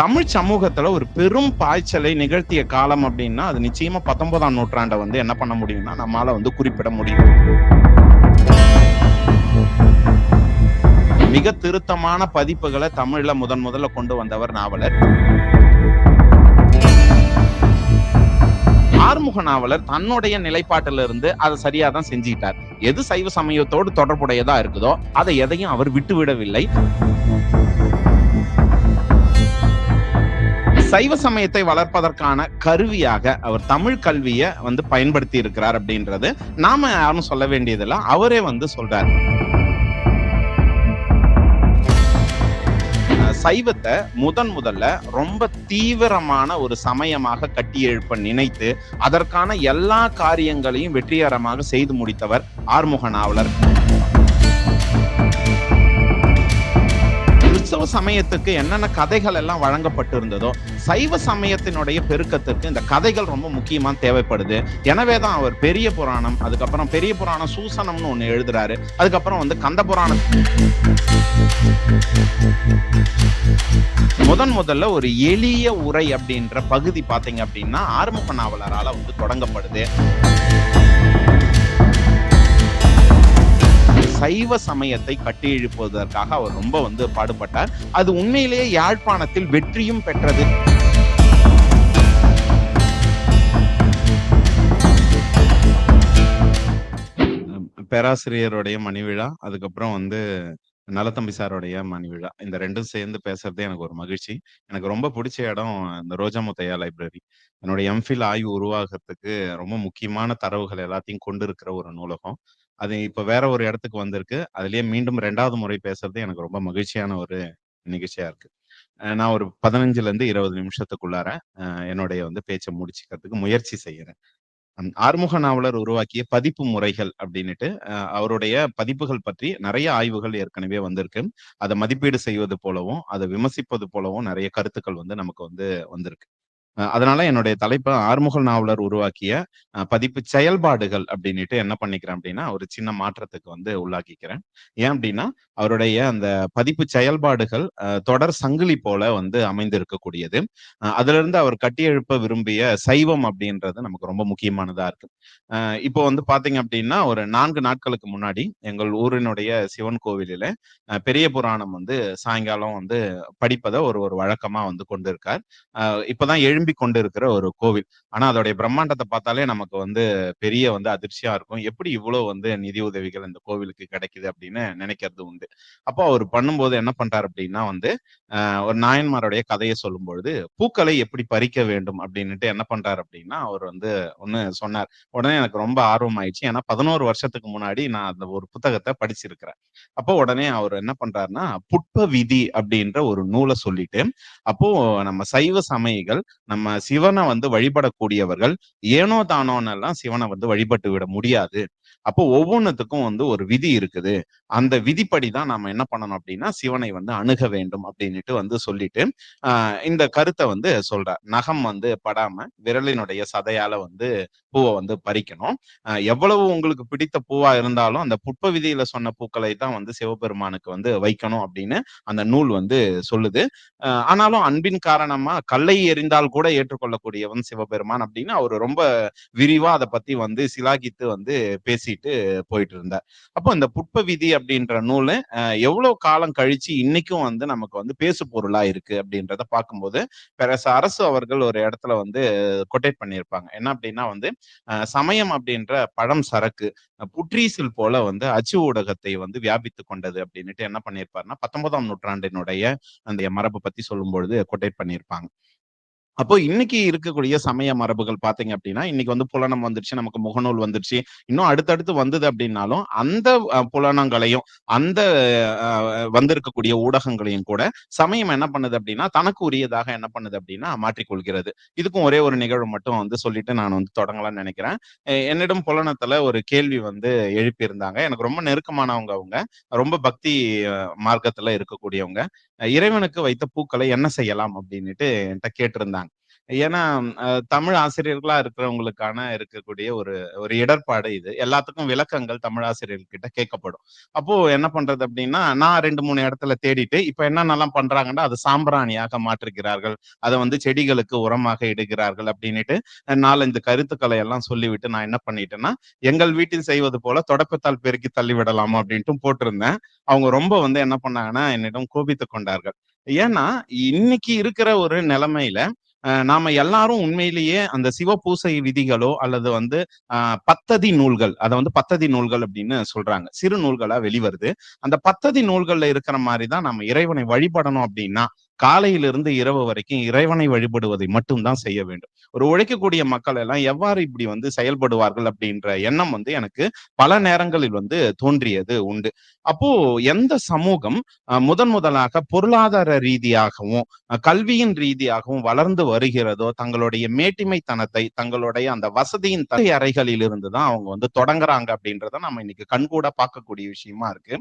தமிழ் சமூகத்துல ஒரு பெரும் பாய்ச்சலை நிகழ்த்திய காலம் அப்படின்னா அது நிச்சயமா பத்தொன்பதாம் நூற்றாண்டை வந்து என்ன பண்ண முடியும்னா நம்மால வந்து குறிப்பிட முடியும். மிக திருத்தமான பதிப்புகளை தமிழ்ல முதன் முதல்ல கொண்டு வந்தவர் நாவலர். ஆறுமுக நாவலர் தன்னுடைய நிலைப்பாட்டில இருந்து அதை சரியா தான் செஞ்சுக்கிட்டார். எது சைவ சமயத்தோடு தொடர்புடையதா இருக்குதோ அதை எதையும் அவர் விட்டு சைவ சமயத்தை வளர்ப்பதற்கான கருவியாக அவர் தமிழ் கல்வியை வந்து பயன்படுத்தி இருக்கிறார் அப்படின்றது நாம யாரும் சொல்ல வேண்டியதில்லை. அவரே வந்து சொல்றார். அஹ் சைவத்தை முதன் முதல்ல ரொம்ப தீவிரமான ஒரு சமயமாக கட்டி எழுப்ப நினைத்து அதற்கான எல்லா காரியங்களையும் வெற்றிகரமாக செய்து முடித்தவர் ஆறுமுக நாவலர் சமயத்துக்கு என்னென்ன கதைகள் எல்லாம் வழங்கப்பட்டிருந்ததோ சைவ சமயத்தினுடைய பெருக்கத்துக்கு இந்த கதைகள் ரொம்ப முக்கியமா தேவைப்படுது. எனவே தான் அவர் பெரிய புராணம் அதுக்கப்புறம் பெரிய புராணம் சூசனம்னு ஒண்ணு எழுதுறாரு. அதுக்கப்புறம் வந்து கந்த புராணம். முதன் முதல்ல ஒரு எளிய உரை அப்படின்ற பகுதி பார்த்தீங்க அப்படின்னா ஆறுமுக நாவலரால் வந்து தொடங்கப்படுது. சைவ சமயத்தை கட்டி எழுப்புவதற்காக அவர் ரொம்ப வந்து பாடுபட்டார். அது உண்மையிலேயே யாழ்ப்பாணத்தில் வெற்றியும் பெற்றது. பேராசிரியருடைய மணிவிழா அதுக்கப்புறம் வந்து நலத்தம்பி சாருடைய மணிவிழா இந்த ரெண்டும் சேர்ந்து பேசுறதே எனக்கு ஒரு மகிழ்ச்சி. எனக்கு ரொம்ப பிடிச்ச இடம் இந்த ரோஜா முத்தையா லைப்ரரி. என்னுடைய எம்ஃபில் ஆய்வு உருவாகிறதுக்கு ரொம்ப முக்கியமான தரவுகள் எல்லாத்தையும் கொண்டு இருக்கிற ஒரு நூலகம். அது இப்ப வேற ஒரு இடத்துக்கு வந்திருக்கு. அதுலயே மீண்டும் ரெண்டாவது முறை பேசுறது எனக்கு ரொம்ப மகிழ்ச்சியான ஒரு நிகழ்ச்சியா இருக்கு. நான் ஒரு பதினஞ்சுல இருந்து இருபது நிமிஷத்துக்குள்ளார என்னுடைய வந்து பேச்சை முடிச்சுக்கிறதுக்கு முயற்சி செய்யறேன். ஆறுமுக நாவலர் உருவாக்கிய பதிப்பு முறைகள் அப்படின்னுட்டு அவருடைய பதிப்புகள் பற்றி நிறைய ஆய்வுகள் ஏற்கனவே வந்திருக்கு. அதை மதிப்பீடு செய்வது போலவும் அதை விமர்சிப்பது போலவும் நிறைய கருத்துக்கள் வந்து நமக்கு வந்து வந்திருக்கு. அதனால என்னுடைய தலைப்பு ஆறுமுக நாவலர் உருவாக்கிய பதிப்பு செயல்பாடுகள் அப்படின்ட்டு என்ன பண்ணிக்கிறேன் அப்படின்னா ஒரு சின்ன மாற்றத்துக்கு வந்து உள்ளாக்கிக்கிறேன். ஏன் அப்படின்னா அவருடைய அந்த பதிப்பு செயல்பாடுகள் தொடர் சங்கிலி போல வந்து அமைந்திருக்கக்கூடியது. இருக்கக்கூடியது அதுல இருந்து அவர் கட்டியெழுப்ப விரும்பிய சைவம் அப்படின்றது நமக்கு ரொம்ப முக்கியமானதா இருக்கு. இப்போ வந்து பாத்தீங்க அப்படின்னா ஒரு நான்கு நாட்களுக்கு முன்னாடி எங்கள் ஊரினுடைய சிவன் கோவிலில பெரிய புராணம் வந்து சாயங்காலம் வந்து படிப்பதை ஒரு ஒரு வழக்கமா வந்து கொண்டிருக்கார். அஹ் இப்பதான் திரும்பி கொண்டு இருக்கிற ஒரு கோவில். ஆனா அதோடைய பிரம்மாண்டத்தை பார்த்தாலே நமக்கு வந்து பெரிய வந்து அதிர்ச்சியா இருக்கும். எப்படி இவ்வளவு வந்து நிதி உதவிகள் இந்த கோவிலுக்கு கிடைக்குது அப்படின்னு நினைக்கிறது உண்டு. அப்போ அவர் பண்ணும்போது என்ன பண்றாரு அப்படின்னா வந்து ஆஹ் ஒரு நாயன்மாருடைய கதையை சொல்லும் பொழுது பூக்களை எப்படி பறிக்க வேண்டும்? அப்படின்னுட்டு என்ன பண்றாரு அப்படின்னா அவர் வந்து ஒண்ணு சொன்னார். உடனே எனக்கு ரொம்ப ஆர்வம் ஆயிடுச்சு. ஏன்னா பதினோரு வருஷத்துக்கு முன்னாடி நான் அந்த ஒரு புத்தகத்தை படிச்சிருக்கிறேன். அப்போ உடனே அவர் என்ன பண்றாருன்னா புட்ப விதி அப்படின்ற ஒரு நூலை சொல்லிட்டு அப்போ நம்ம சைவ சமயிகள் நம்ம சிவனை வந்து வழிபடக்கூடியவர்கள் ஏனோ தானோன்னு எல்லாம் சிவனை வந்து வழிபட்டு விட முடியாது. அப்போ ஒவ்வொன்றுத்துக்கும் வந்து ஒரு விதி இருக்குது. அந்த விதிப்படி தான் நாம என்ன பண்ணணும் அப்படின்னா சிவனை வந்து அணுக வேண்டும் அப்படின்னுட்டு வந்து சொல்லிட்டு ஆஹ் இந்த கருத்தை வந்து சொல்றார். நகம் வந்து படாம விரலினுடைய சதையால வந்து பூவை வந்து பறிக்கணும். ஆஹ் எவ்வளவு உங்களுக்கு பிடித்த பூவா இருந்தாலும் அந்த புட்ப விதியில சொன்ன பூக்களை தான் வந்து சிவபெருமானுக்கு வந்து வைக்கணும் அப்படின்னு அந்த நூல் வந்து சொல்லுது. ஆஹ் ஆனாலும் அன்பின் காரணமா கல்லை எறிந்தால் கூட ஏற்றுக்கொள்ளக்கூடியவன் சிவபெருமான் அப்படின்னு அவர் ரொம்ப விரிவா அதை பத்தி வந்து சிலாகித்து வந்து பேசிட்டு போயிட்டு இருந்தார் அப்போ இந்த புட்ப விதி அப்படின்ற நூல் எவ்வளவு காலம் கழிச்சு இன்னைக்கும் வந்து நமக்கு வந்து பேசு பொருளா இருக்கு அப்படின்றத பார்க்கும்போது பெரச அரசு அவர்கள் ஒரு இடத்துல வந்து கொட்டேட் பண்ணியிருப்பாங்க. என்ன அப்படின்னா வந்து சமயம் அப்படின்ற பழம் சரக்கு புற்றீசில் போல வந்து அச்சு ஊடகத்தை வந்து வியாபித்து கொண்டது அப்படின்னுட்டு என்ன பண்ணியிருப்பாருன்னா பத்தொன்பதாம் நூற்றாண்டினுடைய அந்த மரபு பத்தி சொல்லும் பொழுது கொட்டேட் பண்ணியிருப்பாங்க. அப்போ இன்னைக்கு இருக்கக்கூடிய சமய மரபுகள் பாத்தீங்க அப்படின்னா இன்னைக்கு வந்து புலனம் வந்துருச்சு நமக்கு முகநூல் வந்துருச்சு. இன்னும் அடுத்தடுத்து வந்தது அப்படின்னாலும் அந்த புலனங்களையும் அந்த அஹ், வந்திருக்கக்கூடிய ஊடகங்களையும் கூட சமயம் என்ன பண்ணுது அப்படின்னா தனக்கு உரியதாக என்ன பண்ணுது அப்படின்னா மாற்றிக்கொள்கிறது இதுக்கும் ஒரே ஒரு நிகழ்வு மட்டும் வந்து சொல்லிட்டு நான் வந்து தொடங்கலாம்னு நினைக்கிறேன். என்னிடம் புலனத்துல ஒரு கேள்வி வந்து எழுப்பியிருந்தாங்க. எனக்கு ரொம்ப நெருக்கமானவங்க அவங்க. ரொம்ப பக்தி மார்க்கத்துல இருக்கக்கூடியவங்க. இறைவனுக்கு வைத்த பூக்களை என்ன செய்யலாம் அப்படின்னுட்டு என்கிட்ட கேட்டிருந்தாங்க. ஏன்னா தமிழ் ஆசிரியர்களா இருக்கிறவங்களுக்கான இருக்கக்கூடிய ஒரு ஒரு இடர்பாடு இது. எல்லாத்துக்கும் விளக்கங்கள் தமிழ் ஆசிரியர்கிட்ட கேட்கப்படும். அப்போ என்ன பண்றது அப்படின்னா நான் 2, 3 இடத்துல தேடிட்டு, இப்ப என்னென்னலாம் பண்றாங்கன்னா, அது சாம்பிராணியாக மாற்றுகிறார்கள். அதை வந்து செடிகளுக்கு உரமாக இடுகிறார்கள் அப்படின்னுட்டு நாலஞ்சு கருத்துக்களை எல்லாம் சொல்லிவிட்டு நான் என்ன பண்ணிட்டேன்னா, எங்கள் வீட்டில் செய்வது போல தொடப்பத்தால் பெருக்கி தள்ளிவிடலாமா அப்படின்ட்டு போட்டிருந்தேன். அவங்க ரொம்ப வந்து என்ன பண்ணாங்கன்னா, என்னிடம் கோபித்துக் கொண்டார்கள். ஏன்னா, இன்னைக்கு இருக்கிற ஒரு நிலைமையில நாம எல்லாரும் உண்மையிலேயே அந்த சிவபூசை விதிகளோ அல்லது வந்து பத்ததி நூல்கள் அத வந்து பத்ததி நூல்கள் அப்படின்னு சொல்றாங்க. சிறு நூல்களா வெளிவருது. அந்த பத்ததி நூல்கள்ல இருக்கிற மாதிரி தான் நம்ம இறைவனை வழிபடணும் அப்படின்னா, காலையிலிருந்து இரவு வரைக்கும் இறைவனை வழிபடுவதை மட்டும் தான் செய்ய வேண்டும். ஒரு உழைக்கக்கூடிய மக்கள் எல்லாம் எவ்வாறு இப்படி வந்து செயல்படுவார்கள் அப்படின்ற எண்ணம் வந்து எனக்கு பல நேரங்களில் வந்து தோன்றியது உண்டு. அப்போ எந்த சமூகம் முதன் முதலாக பொருளாதார ரீதியாகவும், கல்வியின் ரீதியாகவும் வளர்ந்து வருகிறதோ, தங்களுடைய மேட்டிமைத்தனத்தை, தங்களுடைய அந்த வசதியின் தலை அறைகளில் இருந்து தான் அவங்க வந்து தொடங்குறாங்க அப்படின்றத நம்ம இன்னைக்கு கண்கூட பார்க்கக்கூடிய விஷயமா இருக்கு.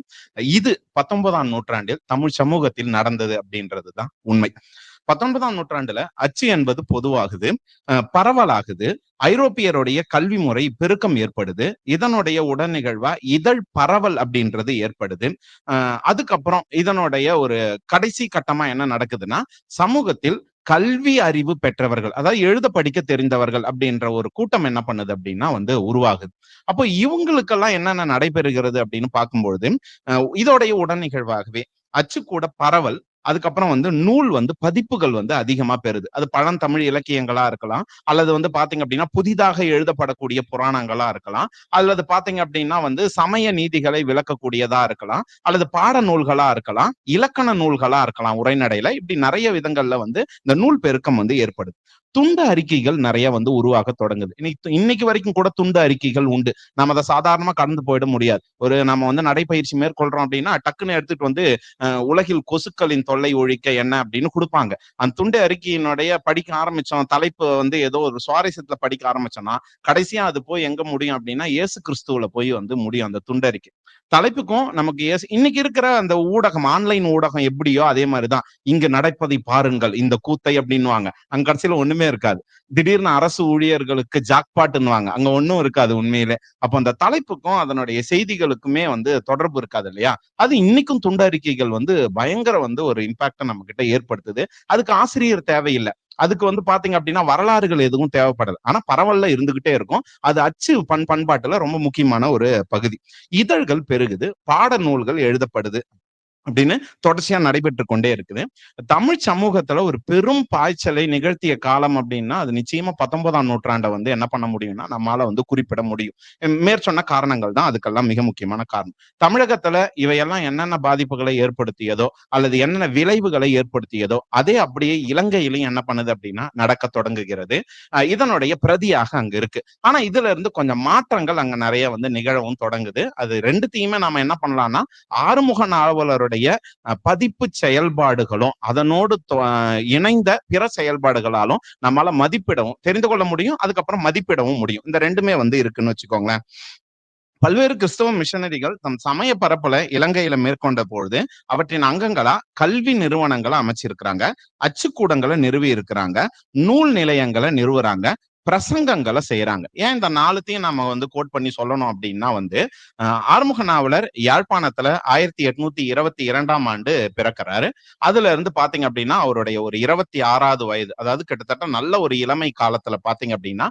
இது 19ஆம் நூற்றாண்டில் தமிழ் சமூகத்தில் நடந்தது அப்படின்றது தான் உண்மை. 19ஆம் நூற்றாண்டுல அச்சு என்பது பொதுவாகுது, பரவலாகுது. ஐரோப்பியருடைய கல்வி முறை பெருக்கம் ஏற்படுது. இதனுடைய உடல் நிகழ்வா இதழ் பரவல் அப்படின்றது ஏற்படுது. அதுக்கப்புறம் இதனுடைய ஒரு கடைசி கட்டமா என்ன நடக்குதுன்னா, சமூகத்தில் கல்வி அறிவு பெற்றவர்கள், அதாவது எழுத படிக்க தெரிந்தவர்கள் அப்படின்ற ஒரு கூட்டம் என்ன பண்ணுது அப்படின்னா வந்து உருவாகுது. அப்போ இவங்களுக்கெல்லாம் என்னென்ன நடைபெறுகிறது அப்படின்னு பார்க்கும்பொழுது, இதோடைய உடல் நிகழ்வாகவே அச்சு கூட பரவல், அதுக்கப்புறம் வந்து நூல் வந்து பதிப்புகள் வந்து அதிகமா பெறுது. அது பழந்தமிழ் இலக்கியங்களா இருக்கலாம், அல்லது வந்து பாத்தீங்க அப்படின்னா புதிதாக எழுதப்படக்கூடிய புராணங்களா இருக்கலாம், அல்லது பாத்தீங்க அப்படின்னா வந்து சமய நீதிகளை விளக்கக்கூடியதா இருக்கலாம், அல்லது பாட நூல்களா இருக்கலாம், இலக்கண நூல்களா இருக்கலாம் உரைநடையில. இப்படி நிறைய விதங்கள்ல வந்து இந்த நூல் பெருக்கம் வந்து ஏற்படுது. துண்டு அறிக்கைகள் நிறைய வந்து உருவாக தொடங்குது. இன்னைக்கு இன்னைக்கு வரைக்கும் கூட துண்டு அறிக்கைகள் உண்டு. நம்ம அதை சாதாரணமா கடந்து போயிட முடியாது. ஒரு நம்ம வந்து நடைப்பயிற்சி மேற்கொள்றோம் அப்படின்னா, டக்குன்னு எடுத்துட்டு வந்து உலகில் கொசுக்களின் தொல்லை ஒழிக்க என்ன அப்படின்னு கொடுப்பாங்க அந்த துண்டு அறிக்கையினுடைய படிக்க ஆரம்பிச்சோம், தலைப்பு வந்து ஏதோ ஒரு சுவாரஸ்யத்துல படிக்க ஆரம்பிச்சோம்னா, கடைசியா அது போய் எங்க முடியும் அப்படின்னா, இயேசு கிறிஸ்துவல போய் வந்து முடியும் அந்த துண்டு அறிக்கை தலைப்புக்கும் நமக்கு ஏசு இன்னைக்கு இருக்கிற அந்த ஊடகம், ஆன்லைன் ஊடகம் எப்படியோ அதே மாதிரிதான் இங்க "இங்கு நடப்பதை பாருங்கள், இந்த கூத்தை" அப்படின்னுவாங்க. அங்க கடைசியில ஒண்ணுமே ஒண்ணுமே இருக்காது. திடீர்னு அரசு ஊழியர்களுக்கு ஜாக்பாட்டுன்னுவாங்க அங்க ஒண்ணும் இருக்காது உண்மையிலே. அப்போ அந்த தலைப்புக்கும், அதனுடைய செய்திகளுக்குமே வந்து தொடர்பு இருக்காது இல்லையா? அது இன்னைக்கும் துண்டறிக்கைகள் வந்து பயங்கர வந்து ஒரு இம்பாக்டை நம்ம கிட்ட ஏற்படுத்துது. அதுக்கு ஆசிரியர் தேவையில்லை அதுக்கு வந்து பாத்தீங்க அப்படின்னா, வரலாறுகள் எதுவும் தேவைப்படல. ஆனா பரவல்ல இருந்துகிட்டே இருக்கும். அது அச்சு பண் பண்பாட்டுல ரொம்ப முக்கியமான ஒரு பகுதி. இதழ்கள் பெருகுது, பாட நூல்கள் எழுதப்படுது. அப்படின்னு தொடர்ச்சியா நடைபெற்று கொண்டே இருக்குது. தமிழ் சமூகத்துல ஒரு பெரும் பாய்ச்சலை நிகழ்த்திய காலம் அப்படின்னா, அது நிச்சயமா 19ஆம் நூற்றாண்ட வந்து என்ன பண்ண முடியும்னா, நம்மளால வந்து குறிப்பிட முடியும். மேற்சொன்ன காரணங்கள் தான் அதுக்கெல்லாம் மிக முக்கியமான காரணம். தமிழகத்துல இவையெல்லாம் என்னென்ன பாதிப்புகளை ஏற்படுத்தியதோ, அல்லது என்னென்ன விளைவுகளை ஏற்படுத்தியதோ, அதே அப்படியே இலங்கையிலும் என்ன பண்ணுது அப்படின்னா, நடக்க தொடங்குகிறது. இதனுடைய பிரதியாக அங்க இருக்கு. ஆனா இதுல இருந்து கொஞ்சம் மாற்றங்கள் அங்க நிறைய வந்து நிகழவும் தொடங்குது. அது ரெண்டுத்தையுமே நாம என்ன பண்ணலாம்னா, ஆறுமுக நாவலருடைய அ பதிப்பு செயல்பாடுகளும், அதனோடு இணைந்த பிற செயல்பாடுகளாலும் நம்மளால மதிப்பிடவும் தெரிந்து கொள்ள முடியும். அதுக்கப்புறம் மதிப்பிடவும் முடியும். இந்த ரெண்டுமே வந்து இருக்குன்னு வச்சுக்கோங்களேன். பல்வேறு கிறிஸ்தவ மிஷனரிகள் தம் சமய பரப்புல இலங்கையில மேற்கொண்ட பொழுது, அவற்றின் அங்கங்களா கல்வி நிறுவனங்களை அமைச்சிருக்கிறாங்க. அச்சுக்கூடங்களை நிறுவி இருக்கிறாங்க. நூல் நிலையங்களை நிறுவுறாங்க. பிரசங்கங்களை செய்யறாங்க ஏன் இந்த நாலுத்தையும் நம்ம வந்து கோட் பண்ணி சொல்லணும் அப்படின்னா வந்து, ஆறுமுக நாவலர் யாழ்ப்பாணத்துல 1822ஆம் ஆண்டு பிறக்கிறாரு அதுல இருந்து பார்த்தீங்க அப்படின்னா, அவருடைய ஒரு 26வது வயது, அதாவது கிட்டத்தட்ட நல்ல ஒரு இளமை காலத்துல பார்த்தீங்க அப்படின்னா,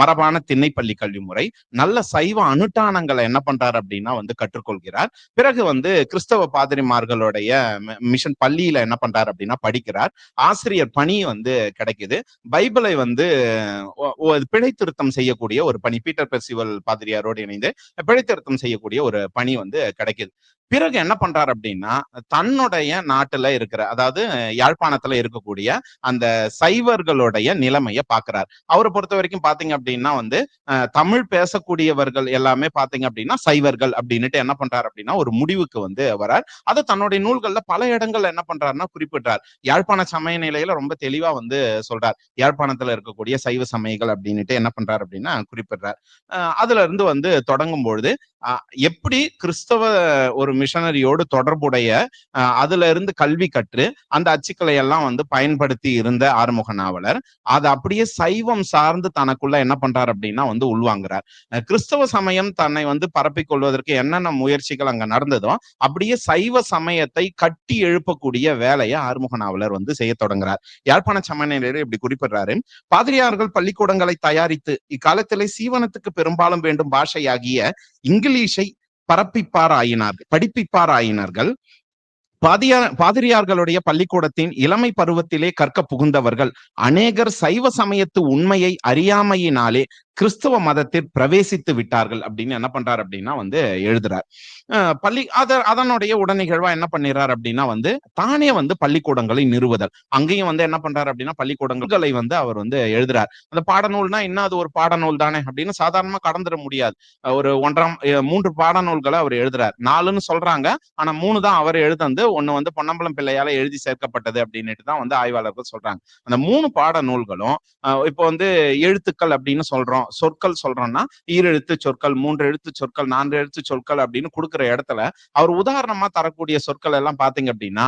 மரபான திண்ணைப்பள்ளி கல்வி முறை, நல்ல சைவ அனுட்டானங்களை என்ன பண்றாரு அப்படின்னா வந்து கற்றுக்கொள்கிறார். பிறகு வந்து கிறிஸ்தவ பாதிரிமார்களுடைய மி மிஷன் பள்ளியில என்ன பண்றாரு அப்படின்னா படிக்கிறார். ஆசிரியர் பணி வந்து கிடைக்குது. பைபிளை வந்து பிழை திருத்தம் செய்யக்கூடிய ஒரு பணி. பீட்டர் பெர்சிவல் பாதிரியாரோடு இணைந்து பிழை திருத்தம் செய்யக்கூடிய ஒரு பணி வந்து கிடைக்குது. பிறகு என்ன பண்றாரு அப்படின்னா, தன்னுடைய நாட்டுல இருக்கிற அதாவது யாழ்ப்பாணத்துல இருக்கக்கூடிய அந்த சைவர்களுடைய நிலைமைய அவரை பொறுத்த வரைக்கும் பார்த்தீங்க அப்படின்னா வந்து, தமிழ் பேசக்கூடியவர்கள் எல்லாமே பார்த்தீங்க அப்படின்னா, சைவர்கள் அப்படின்னுட்டு என்ன பண்றாரு அப்படின்னா, ஒரு முடிவுக்கு வந்து வரார். அதை தன்னுடைய நூல்கள்ல பல இடங்கள்ல என்ன பண்றாருன்னா குறிப்பிட்டார் யாழ்ப்பாண சமய நிலையில ரொம்ப தெளிவா வந்து சொல்றார். யாழ்ப்பாணத்துல இருக்கக்கூடிய சைவ சமயங்கள் அப்படின்னுட்டு என்ன பண்றாரு அப்படின்னா குறிப்பிடுறார். அதுல இருந்து வந்து தொடங்கும் பொழுது, எப்படி கிறிஸ்தவ ஒரு மிஷனரியோடு தொடர்புடைய அதுல இருந்து கல்வி கற்று அந்த அச்சுக்களை எல்லாம் வந்து பயன்படுத்தி இருந்த ஆறுமுக நாவலர். அது அப்படியே சைவம் சார்ந்து தனக்குள்ள என்ன பண்றார் அப்படின்னா வந்து உள்வாங்குறார். கிறிஸ்தவ சமயம் தன்னை வந்து பரப்பிக் கொள்வதற்கு என்னென்ன முயற்சிகள் அங்க நடந்ததோ அப்படியே சைவ சமயத்தை கட்டி எழுப்பக்கூடிய வேலையை ஆறுமுக நாவலர் வந்து செய்ய தொடங்குறார். யாழ்ப்பாண சமநிலையில இப்படி குறிப்பிடுறாரு பாதிரியார்கள் பள்ளிக்கூடங்களை தயாரித்து இக்காலத்திலே சீவனத்துக்கு பெரும்பாலும் வேண்டும் பாஷையாகிய இங்கிலீஷை பரப்பிப்பாராயினார் படிப்பிப்பாராயினார்கள். பாதியார் பாதிரியார்களுடைய பள்ளிக்கூடத்தின் இளமை பருவத்திலே கற்க புகுந்தவர்கள். அநேகர் சைவ சமயத்து உண்மையை அறியாமையினாலே கிறிஸ்தவ மதத்தில் பிரவேசித்து விட்டார்கள் அப்படின்னு என்ன பண்றாரு அப்படின்னா வந்து எழுதுறார். பள்ளி அத அதனுடைய உடனிகழ்வா என்ன பண்ணிடுறாரு அப்படின்னா வந்து தானே வந்து பள்ளிக்கூடங்களை நிறுவுதல். அங்கேயும் வந்து என்ன பண்றாரு அப்படின்னா பள்ளிக்கூடங்களை வந்து அவர் வந்து எழுதுறார். அந்த பாடநூல்னா என்ன? அது ஒரு பாடநூல் தானே அப்படின்னு சாதாரணமா கடந்துட முடியாது. ஒரு ஒன்றாம் மூன்று பாடநூல்களை அவர் எழுதுறார். நாலுன்னு சொல்றாங்க. ஆனா மூணு தான் அவர் எழுதந்து ஒண்ணு வந்து பொன்னம்பலம் பிள்ளையால எழுதி சேர்க்கப்பட்டது அப்படின்னுட்டு தான் வந்து ஆய்வாளர்கள் சொல்றாங்க. அந்த மூணு பாடநூல்களும் இப்போ வந்து எழுத்துக்கள் அப்படின்னு சொல்றோம். சொற்கள் சொல்றோம்னா ஈரெழுத்து சொற்கள் மூன்று எழுத்து சொற்கள் நான்கு எழுத்து சொற்கள் அப்படின்னு கொடுக்குற இடத்துல அவர் உதாரணமா தரக்கூடிய சொற்கள் எல்லாம் பாத்தீங்க அப்படின்னா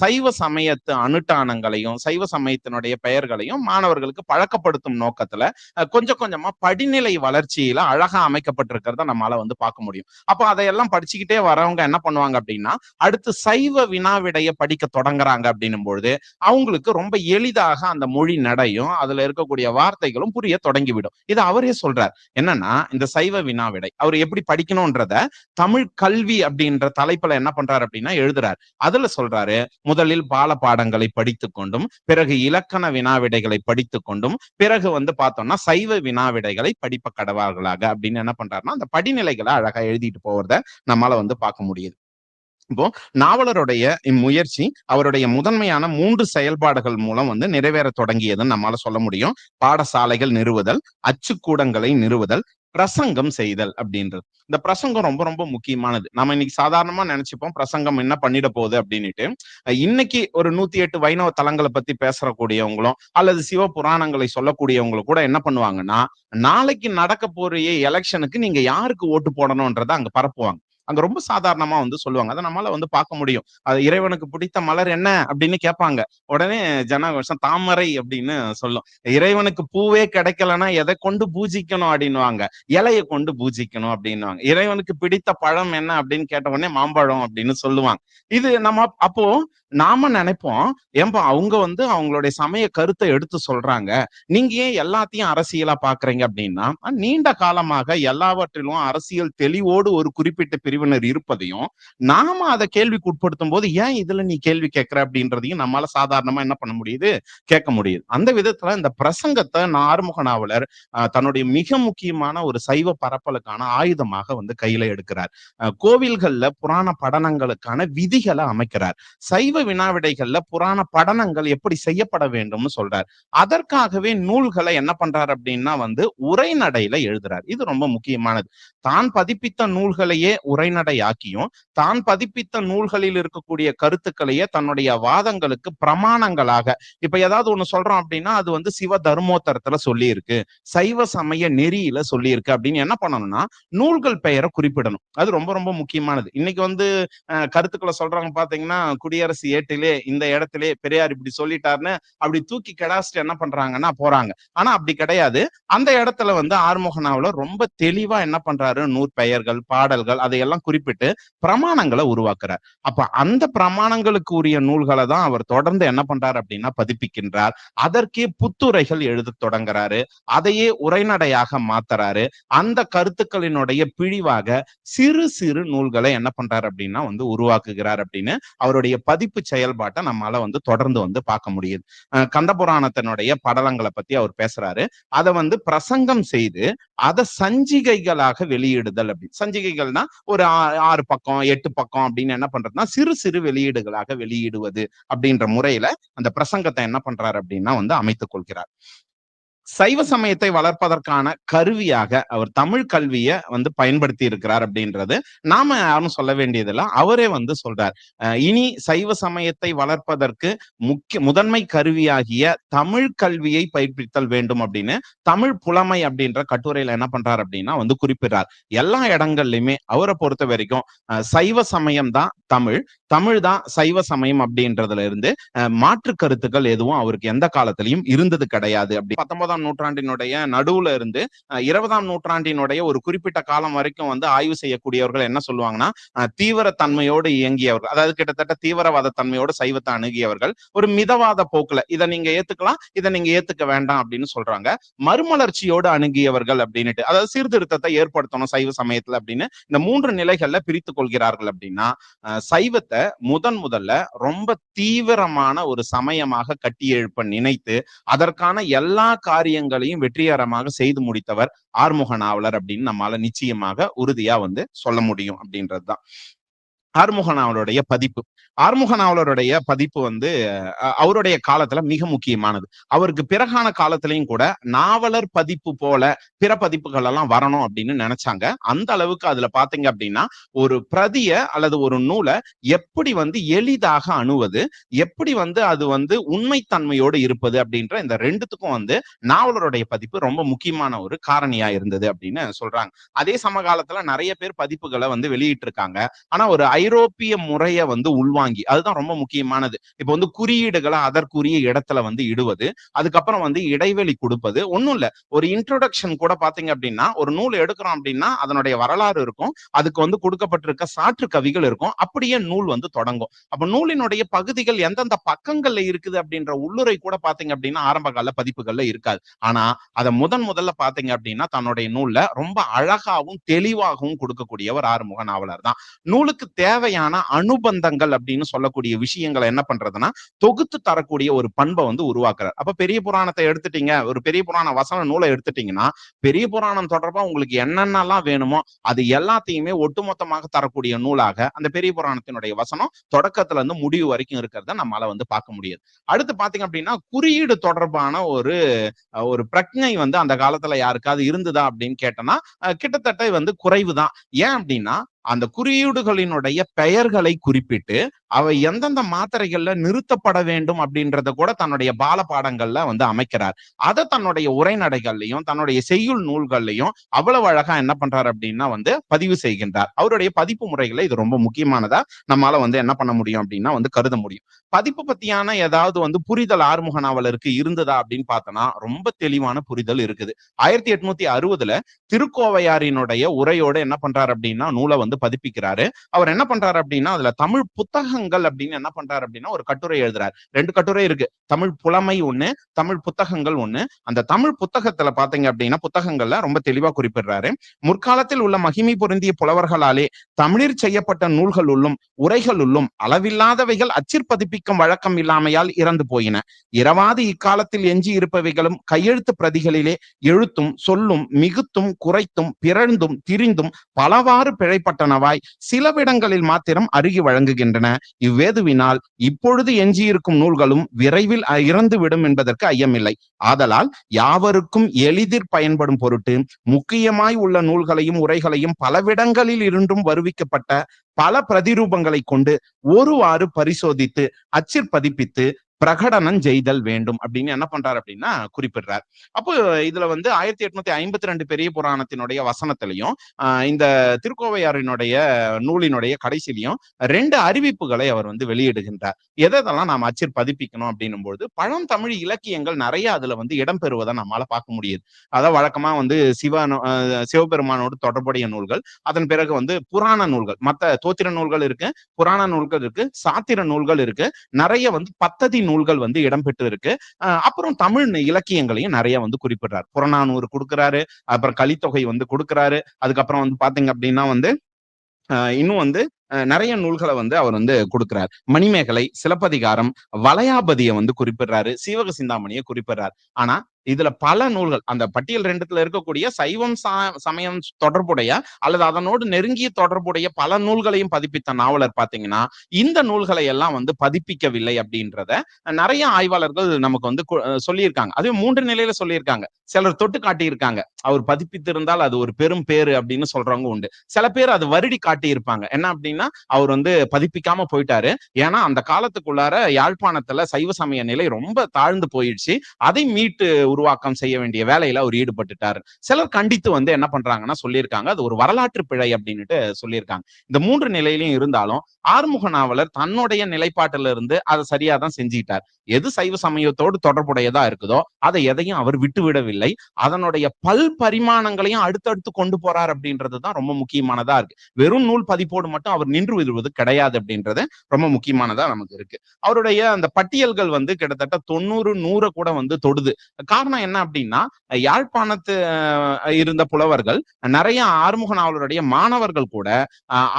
சைவ சமயத்து அனுட்டானங்களையும் சைவ சமயத்தினுடைய பெயர்களையும் மாணவர்களுக்கு பழக்கப்படுத்தும் நோக்கத்துல கொஞ்சம் கொஞ்சமா படிநிலை வளர்ச்சியில அழகா அமைக்கப்பட்டிருக்கிறத நம்மளால வந்து பார்க்க முடியும். அப்போ அதையெல்லாம் படிச்சுக்கிட்டே வரவங்க என்ன பண்ணுவாங்க அப்படின்னா அடுத்து சைவ வினாவிடைய படிக்க தொடங்குறாங்க அப்படின்னும் பொழுது அவங்களுக்கு ரொம்ப எளிதாக அந்த மொழி நடையும் அதுல இருக்கக்கூடிய வார்த்தைகளும் புரிய தொடங்கிவிடும். இது அவரே சொல்றார். என்னன்னா இந்த சைவ வினா விடை அவர் எப்படி படிக்கணும்ன்றத தமிழ் கல்வி அப்படின்ற தலைப்புல என்ன பண்றாரு அப்படின்னா எழுதுறாரு. அதுல சொல்றாரு முதலில் பால பாடங்களை படித்து கொண்டும் பிறகு இலக்கண வினா விடைகளை படித்து கொண்டும் பிறகு வந்து பார்த்தோம்னா சைவ வினாவிடைகளை படிப்ப கடவார்களாக அப்படின்னு என்ன பண்றாருன்னா அந்த படிநிலைகளை அழகா எழுதிட்டு போறத நம்மளால வந்து பார்க்க முடியுது. இப்போ நாவலருடைய இம்முயற்சி அவருடைய முதன்மையான மூன்று செயல்பாடுகள் மூலம் வந்து நிறைவேற தொடங்கியதுன்னு நம்மளால சொல்ல முடியும். பாடசாலைகள் நிறுவுதல் அச்சுக்கூடங்களை நிறுவுதல் பிரசங்கம் செய்தல் அப்படின்றது. இந்த பிரசங்கம் ரொம்ப ரொம்ப முக்கியமானது. நம்ம இன்னைக்கு சாதாரணமா நினைச்சுப்போம் பிரசங்கம் என்ன பண்ணிட போகுது அப்படின்னுட்டு. இன்னைக்கு ஒரு நூத்தி எட்டு வைணவ தலங்களை பத்தி பேசக்கூடியவங்களும் அல்லது சிவ புராணங்களை சொல்லக்கூடியவங்களும் கூட என்ன பண்ணுவாங்கன்னா நாளைக்கு நடக்க போற எலெக்ஷனுக்கு நீங்க யாருக்கு ஓட்டு போடணும்ன்றதை அங்க பரப்புவாங்க. அங்க ரொம்ப சாதாரணமா வந்து சொல்லுவாங்க. அதை நம்மளால வந்து பார்க்க முடியும். அது இறைவனுக்கு பிடித்த மலர் என்ன அப்படின்னு கேட்பாங்க. உடனே ஜனகோஷம் தாமரை அப்படின்னு சொல்லும். இறைவனுக்கு பூவே கிடைக்கலன்னா எதை கொண்டு பூஜிக்கணும் அப்படின்னுவாங்க. இலையை கொண்டு பூஜிக்கணும் அப்படின்னுவாங்க. இறைவனுக்கு பிடித்த பழம் என்ன அப்படின்னு கேட்ட உடனே மாம்பழம் அப்படின்னு சொல்லுவாங்க. இது நம்ம அப்போ நாம நினைப்போம் ஏன்பா அவங்க வந்து அவங்களுடைய சமய கருத்தை எடுத்து சொல்றாங்க. நீங்க ஏன் எல்லாத்தையும் அரசியலா பாக்குறீங்க அப்படின்னா நீண்ட காலமாக எல்லாவற்றிலும் அரசியல் தெளிவோடு ஒரு குறிப்பிட்ட பிரிவினர் இருப்பதையும் நாம அதை கேள்விக்கு உட்படுத்தும் போது ஏன் இதுல நீ கேள்வி கேட்கிற? அப்படின்றதையும் நம்மளால சாதாரணமா என்ன பண்ண முடியுது? கேட்க முடியுது. அந்த விதத்துல இந்த பிரசங்கத்தை நான் ஆறுமுக நாவலர் ஆஹ், தன்னுடைய மிக முக்கியமான ஒரு சைவ பரப்பலுக்கான ஆயுதமாக வந்து கையில எடுக்கிறார். கோவில்கள்ல புராண படனங்களுக்கான விதிகளை அமைக்கிறார். சைவ வினாவிடைகள்ல புராண படனங்கள் எப்படி செய்யப்பட வேண்டும்னு சொல்றார். அதற்காகவே நூல்களை என்ன பண்றாரு அப்படின்னா வந்து உரைநடையில எழுதுறார். இது ரொம்ப முக்கியமானது. தான் பதிப்பித்த நூல்களையே உரைநடையாக்கியும் தான் பதிப்பித்த நூல்களில் இருக்கக்கூடிய கருத்துக்களையே தன்னுடைய வாதங்களுக்கு பிரமாணங்களாக இப்ப ஏதாவது ஒண்ணு சொல்றோம் அப்படின்னா அது வந்து சிவ தர்மோத்தரத்துல சொல்லி இருக்கு சைவ சமய நெறியில சொல்லி இருக்கு அப்படின்னு என்ன பண்ணணும்னா நூல்கள் பெயரை குறிப்பிடணும். அது ரொம்ப ரொம்ப முக்கியமானது. இன்னைக்கு வந்து கருத்துக்களை சொல்றாங்க பாத்தீங்கன்னா குடியரசு ஏட்டிலே இந்த இடத்திலே பெரியார் இப்படி சொல்லிட்டாருன்னு அப்படி தூக்கி கெடாசிட்டு என்ன பண்றாங்கன்னா போறாங்க. ஆனா அப்படி கிடையாது. அந்த இடத்துல வந்து ஆறுமுக ரொம்ப தெளிவா என்ன பண்றாரு? நூற்பெயர்கள் பாடல்கள் அதையெல்லாம் குறிப்பிட்டு பிரமாணங்களை உருவாக்குறார். அப்ப அந்த பிரமாணங்களுக்கு உரிய நூல்களை தான் அவர் தொடர்ந்து என்ன பண்றாரு அப்படின்னா பதிப்பிக்கின்றார். அதற்கே புத்துரைகள் எழுத தொடங்குறாரு. அதையே உரைநடையாக மாத்துறாரு. அந்த கருத்துக்களினுடைய பிழிவாக சிறு சிறு நூல்களை என்ன பண்றாரு அப்படின்னா வந்து உருவாக்குகிறார் அப்படின்னு அவருடைய பதிப்பு செயல்பாட்டை நம்மளால வந்து தொடர்ந்து வந்து பார்க்க முடியுது. கந்த புராணத்தினுடைய படலங்களை பத்தி அவர் பேசுறாரு. அதை வந்து பிரசங்கம் செய்து அதை சஞ்சிகைகளாக வெளியிடுதல் அப்படி. சஞ்சிகைகள்னா ஒரு ஆறு பக்கம் எட்டு பக்கம் அப்படின்னு என்ன பண்றதுன்னா சிறு சிறு வெளியீடுகளாக வெளியிடுவது அப்படின்ற முறையில அந்த பிரசங்கத்தை என்ன பண்றாரு அப்படின்னா வந்து அமைத்துக் கொள்கிறார். சைவ சமயத்தை வளர்ப்பதற்கான கருவியாக அவர் தமிழ் கல்வியை வந்து பயன்படுத்தி இருக்கிறார் அப்படின்றது நாம யாரும் சொல்ல வேண்டியதில்ல. அவரே வந்து சொல்றார். அஹ் இனி சைவ சமயத்தை வளர்ப்பதற்கு முக்கிய முதன்மை கருவியாகிய தமிழ் கல்வியை பயிற்பித்தல் வேண்டும் அப்படின்னு தமிழ் புலமை அப்படின்ற கட்டுரையில என்ன பண்றார் அப்படின்னா வந்து குறிப்பிடுறார். எல்லா இடங்கள்லயுமே அவரை பொறுத்த வரைக்கும் சைவ சமயம் தான் தமிழ். தமிழ் தான் சைவ சமயம் அப்படின்றதுல இருந்து அஹ் மாற்று கருத்துக்கள் எதுவும் அவருக்கு எந்த காலத்திலையும் இருந்தது கிடையாது அப்படி. பத்தொன்பதாம் நூற்றாண்டினுடைய நடுவுல இருந்து அஹ் இருபதாம் நூற்றாண்டினுடைய ஒரு குறிப்பிட்ட காலம் வரைக்கும் வந்து ஆய்வு செய்யக்கூடியவர்கள் என்ன சொல்லுவாங்கன்னா தீவிர தன்மையோடு இயங்கியவர்கள் அதாவது கிட்டத்தட்ட தீவிரவாத தன்மையோடு சைவத்தை அணுகியவர்கள் ஒரு மிதவாத போக்குல இதை நீங்க ஏத்துக்கலாம் இதை நீங்க ஏத்துக்க வேண்டாம் அப்படின்னு சொல்றாங்க. மறுமலர்ச்சியோடு அணுகியவர்கள் அப்படின்னுட்டு அதாவது சீர்திருத்தத்தை ஏற்படுத்தணும் சைவ சமயத்துல அப்படின்னு இந்த மூன்று நிலைகள்ல பிரித்து கொள்கிறார்கள் அப்படின்னா சைவத்தை சைவத்தை முதன் முதல்ல ரொம்ப தீவிரமான ஒரு சமயமாக கட்டி எழுப்ப நினைத்து அதற்கான எல்லா காரியங்களையும் வெற்றிகரமாக செய்து முடித்தவர் ஆறுமுக நாவலர் அப்படின்னு நம்மால நிச்சயமாக உறுதியா வந்து சொல்ல முடியும் அப்படின்றதுதான். ஆறுமுகநாவலருடைய பதிப்பு. ஆறுமுகநாவலருடைய பதிப்பு வந்து அவருடைய காலத்துல மிக முக்கியமானது. அவருக்கு பிறகான காலத்திலையும் கூட நாவலர் பதிப்பு போல பிற பதிப்புகள் எல்லாம் வரணும் அப்படின்னு நினைச்சாங்க. அந்த அளவுக்கு அதுல பாத்தீங்க அப்படின்னா ஒரு பிரதிய அல்லது ஒரு நூலை எப்படி வந்து எளிதாக அணுவது எப்படி வந்து அது வந்து உண்மைத்தன்மையோடு இருப்பது அப்படின்ற இந்த ரெண்டுத்துக்கும் வந்து நாவலருடைய பதிப்பு ரொம்ப முக்கியமான ஒரு காரணியா இருந்தது அப்படின்னு சொல்றாங்க. அதே சமகாலத்துல நிறைய பேர் பதிப்புகளை வந்து வெளியிட்டு இருக்காங்க ஆனா ஒரு ஐரோப்பிய முறையை வந்து உள்வாங்கி அதுதான் ரொம்ப முக்கியமானது. இப்ப வந்து குறியீடுகளை அதற்குரிய இடத்துல வந்து இடுவது அதுக்கப்புறம் வந்து இடைவெளி கொடுப்பது ஒண்ணும் இல்ல. ஒரு இன்ட்ரோடக்ஷன் கூட பாத்தீங்க அப்படின்னா ஒரு நூல் எடுக்கிறோம் அப்படின்னா அதனுடைய வரலாறு இருக்கும் அதுக்கு வந்து கொடுக்கப்பட்டிருக்க சாற்று கவிகள் இருக்கும் அப்படியே நூல் வந்து தொடங்கும். அப்ப நூலினுடைய பகுதிகள் எந்தெந்த பக்கங்கள்ல இருக்குது அப்படின்ற உள்ளுரை கூட பாத்தீங்க அப்படின்னா ஆரம்ப கால பதிப்புகள்ல இருக்காது. ஆனா அதை முதன் முதல்ல பாத்தீங்க அப்படின்னா தன்னுடைய நூல்ல ரொம்ப அழகாவும் தெளிவாகவும் கொடுக்கக்கூடிய ஒரு ஆறுமுக நாவலர் தான். நூலுக்கு தேவை தேவையான அனுபந்தங்கள் அப்படின்னு சொல்லக்கூடிய விஷயங்களை என்ன பண்றதுன்னா தொகுத்து தரக்கூடிய ஒரு பண்பை வந்து உருவாக்குறார். அப்ப பெரிய புராணத்தை எடுத்துட்டீங்க ஒரு பெரிய புராண வசன நூலை எடுத்துட்டீங்கன்னா பெரிய புராணம் தொடர்பா உங்களுக்கு என்னென்னலாம் வேணுமோ அது எல்லாத்தையுமே ஒட்டுமொத்தமாக தரக்கூடிய நூலாக அந்த பெரிய புராணத்தினுடைய வசனம் தொடக்கத்துல இருந்து முடிவு வரைக்கும் இருக்கிறத நம்மளால வந்து பார்க்க முடியாது. அடுத்து பாத்தீங்க அப்படின்னா குறியீடு தொடர்பான ஒரு ஒரு பிரக்ஞை வந்து அந்த காலத்துல யாருக்காவது இருந்ததா அப்படின்னு கேட்டோம்னா கிட்டத்தட்ட வந்து குறைவுதான். ஏன் அப்படின்னா அந்த குறியீடுகளினுடைய பெயர்களை குறிப்பிட்டு அவை எந்தெந்த மாத்திரைகள்ல நிறுத்தப்பட வேண்டும் அப்படின்றத கூட தன்னுடைய பால பாடங்கள்ல வந்து அமைக்கிறார். அதை தன்னுடைய உரைநடைகள்லையும் தன்னுடைய செய்யுள் நூல்கள்லையும் அவ்வளவு அழகா என்ன பண்றாரு அப்படின்னா வந்து பதிவு செய்கின்றார். அவருடைய பதிப்பு முறைகளை இது ரொம்ப முக்கியமானதா நம்மளால வந்து என்ன பண்ண முடியும் அப்படின்னா வந்து கருத முடியும். பதிப்பு பத்தியான ஏதாவது வந்து புரிதல் ஆறுமுக நாவலருக்கு இருந்ததா அப்படின்னு பார்த்தோம்னா ரொம்ப தெளிவான புரிதல் இருக்குது. ஆயிரத்தி எட்நூத்தி அறுபதுல திருக்கோவையாரினுடைய உரையோட என்ன பண்றாரு அப்படின்னா நூலை வந்து வந்து பதிப்பிக்கிறாரு. அவர் என்ன பண்றாரு அப்படின்னா அதுல தமிழ் புத்தகங்கள் அப்படின்னு என்ன பண்றாரு அப்படின்னா ஒரு கட்டுரை எழுதுறாரு. ரெண்டு கட்டுரை இருக்கு. தமிழ் புலமை ஒண்ணு தமிழ் புத்தகங்கள் ஒண்ணு. அந்த தமிழ் புத்தகத்துல பாத்தீங்க அப்படின்னா புத்தகங்கள்ல ரொம்ப தெளிவா குறிப்பிடுறாரு. முற்காலத்தில் உள்ள மகிமை பொருந்திய புலவர்களாலே தமிழில் செய்யப்பட்ட நூல்கள் உள்ளும் உரைகள் உள்ளும் அளவில்லாதவைகள் அச்சிற் பதிப்பிக்கும் வழக்கம் இல்லாமையால் இறந்து போயின. இரவாது இக்காலத்தில் எஞ்சி இருப்பவைகளும் கையெழுத்து பிரதிகளிலே எழுத்தும் சொல்லும் மிகுத்தும் குறைத்தும் பிறழ்ந்தும் திரிந்தும் பலவாறு பிழைப்பட்ட கட்டணவாய் சிலவிடங்களில் மாத்திரம் அருகி வழங்குகின்றன. இவ்வேதுவினால் இப்பொழுது எஞ்சியிருக்கும் நூல்களும் விரைவில் இறந்துவிடும் என்பதற்கு ஐயமில்லை. ஆதலால் யாவருக்கும் எளிதிற் பயன்படும் பொருட்டு முக்கியமாய் உள்ள நூல்களையும் உரைகளையும் பலவிடங்களில் இருந்தும் வருவிக்கப்பட்ட பல பிரதிரூபங்களை கொண்டு ஒருவாறு பரிசோதித்து அச்சிற் பதிப்பித்து பிரகடனம் செய்தல் வேண்டும் அப்படின்னு என்ன பண்றாரு அப்படின்னா குறிப்பிடுறார். அப்போ இதுல வந்து ஆயிரத்தி எட்நூத்தி ஐம்பத்தி ரெண்டு பெரிய புராணத்தினுடைய வசனத்திலையும் இந்த திருக்கோவையாரினுடைய நூலினுடைய கடைசிலையும் ரெண்டு அறிவிப்புகளை அவர் வந்து வெளியிடுகின்றார். எதெல்லாம் நாம் அச்சிற் பதிப்பிக்கணும் அப்படின்னும் பொழுது பழந்தமிழ் இலக்கியங்கள் நிறைய அதுல வந்து இடம்பெறுவதை நம்மால பார்க்க முடியுது. அதான் வழக்கமா வந்து சிவ சிவபெருமானோடு தொடர்புடைய நூல்கள் அதன் பிறகு வந்து புராண நூல்கள் மத்த தோத்திர நூல்கள் இருக்கு புராண நூல்கள் இருக்கு சாத்திர நூல்கள் இருக்கு நிறைய வந்து பத்ததி நூல்கள் வந்து இடம்பெற்று இருக்கு அஹ் அப்புறம் தமிழ் இலக்கியங்களையும் நிறைய வந்து குறிப்பிடுறாரு. புறநானூறு கொடுக்குறாரு அப்புறம் கலித்தொகை வந்து கொடுக்குறாரு. அதுக்கப்புறம் வந்து பாத்தீங்க அப்படின்னா வந்து இன்னும் வந்து நிறைய நூல்களை வந்து அவர் வந்து கொடுக்கிறார். மணிமேகலை சிலப்பதிகாரம் வளையாபதியை வந்து குறிப்பிடுறாரு சீவக சிந்தாமணியை குறிப்பிடுறார். ஆனா இதுல பல நூல்கள் அந்த பட்டியல் ரெண்டுத்துல இருக்கக்கூடிய சைவம் சா- சமயம் தொடர்புடைய அல்லது அதனோடு நெருங்கிய தொடர்புடைய பல நூல்களையும் பதிப்பித்த நாவலர் பாத்தீங்கன்னா இந்த நூல்களை எல்லாம் வந்து பதிப்பிக்கவில்லை அப்படின்றத நிறைய ஆய்வாளர்கள் நமக்கு வந்து சொல்லியிருக்காங்க. அதுவே மூன்று நிலையில சொல்லியிருக்காங்க. சிலர் தொட்டு காட்டியிருக்காங்க. அவர் பதிப்பித்திருந்தால் அது ஒரு பெரும் பேரு அப்படின்னு சொல்றவங்க உண்டு. சில பேர் அது வருடி காட்டியிருப்பாங்க. என்ன அப்படின்னு அவர் வந்து பதிப்பிக்காம போயிட்டாரு. ஏன்னா அந்த காலத்துக்குள்ளார யாழ்ப்பாணத்துல சைவ சமய நிலை ரொம்ப தாழ்ந்து போயிடுச்சு. அதை மீட்டு உருவாக்கம் செய்ய வேண்டிய வேலையில அவர் ஈடுபட்டுட்டாரு. சிலர் கண்டித்து வந்து என்ன பண்றாங்கன்னா சொல்லியிருக்காங்க அது ஒரு வரலாற்று பிழை அப்படின்னுட்டு சொல்லியிருக்காங்க. இந்த மூன்று நிலையிலையும் இருந்தாலும் ஆறுமுக நாவலர் தன்னுடைய நிலைப்பாட்டில இருந்து அதை சரியா தான் செஞ்சுக்கிட்டார் எது சைவ சமயத்தோடு தொடர்புடையதா இருக்குதோ அதை எதையும் அவர் விட்டுவிடவில்லை. அதனுடைய பல் பரிமாணங்களையும் அடுத்தடுத்து கொண்டு போறார் அப்படின்றது தான் ரொம்ப முக்கியமானதா இருக்கு. வெறும் நூல் பதிப்போடு மட்டும் அவர் நின்று விடுவது கிடையாது அப்படின்றது ரொம்ப முக்கியமானதா நமக்கு இருக்கு. அவருடைய அந்த பட்டியல்கள் வந்து கிட்டத்தட்ட தொண்ணூறு நூறு கூட வந்து தொடுது. காரணம் என்ன அப்படின்னா யாழ்ப்பாணத்து இருந்த புலவர்கள் நிறைய ஆறுமுக நாவலருடைய மாணவர்கள் கூட